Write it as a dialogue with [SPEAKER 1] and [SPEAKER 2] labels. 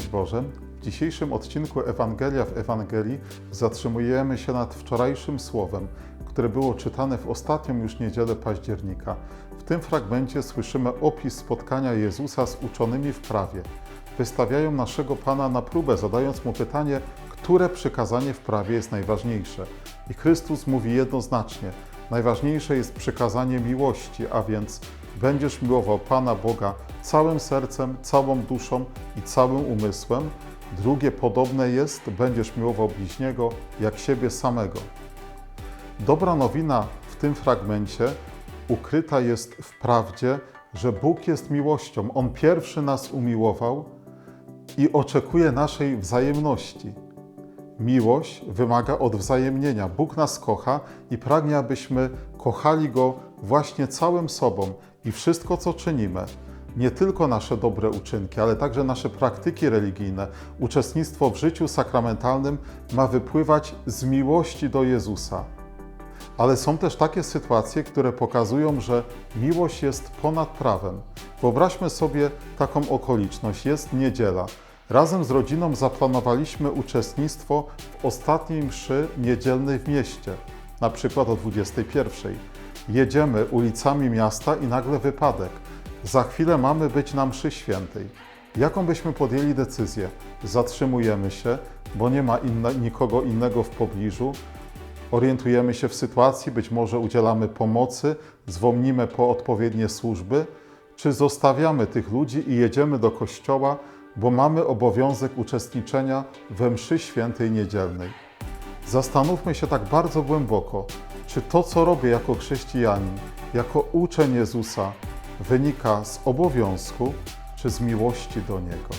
[SPEAKER 1] zborze. W dzisiejszym odcinku Ewangelia w Ewangelii zatrzymujemy się nad wczorajszym słowem, które było czytane w ostatnią już niedzielę października. W tym fragmencie słyszymy opis spotkania Jezusa z uczonymi w prawie. Wystawiają naszego Pana na próbę, zadając mu pytanie, które przykazanie w prawie jest najważniejsze. I Chrystus mówi jednoznacznie: najważniejsze jest przykazanie miłości, a więc będziesz miłował Pana Boga całym sercem, całą duszą i całym umysłem. Drugie podobne jest: będziesz miłował bliźniego jak siebie samego. Dobra nowina w tym fragmencie ukryta jest w prawdzie, że Bóg jest miłością. On pierwszy nas umiłował i oczekuje naszej wzajemności. Miłość wymaga odwzajemnienia. Bóg nas kocha i pragnie, abyśmy kochali Go właśnie całym sobą i wszystko, co czynimy. Nie tylko nasze dobre uczynki, ale także nasze praktyki religijne, uczestnictwo w życiu sakramentalnym ma wypływać z miłości do Jezusa. Ale są też takie sytuacje, które pokazują, że miłość jest ponad prawem. Wyobraźmy sobie taką okoliczność. Jest niedziela. Razem z rodziną zaplanowaliśmy uczestnictwo w ostatniej mszy niedzielnej w mieście, na przykład o 21. Jedziemy ulicami miasta i nagle wypadek. Za chwilę mamy być na mszy świętej. Jaką byśmy podjęli decyzję? Zatrzymujemy się, bo nie ma nikogo innego w pobliżu, orientujemy się w sytuacji, być może udzielamy pomocy, zwolnimy po odpowiednie służby, czy zostawiamy tych ludzi i jedziemy do kościoła, bo mamy obowiązek uczestniczenia we mszy świętej niedzielnej. Zastanówmy się tak bardzo głęboko, czy to, co robię jako chrześcijanin, jako uczeń Jezusa, wynika z obowiązku, czy z miłości do Niego.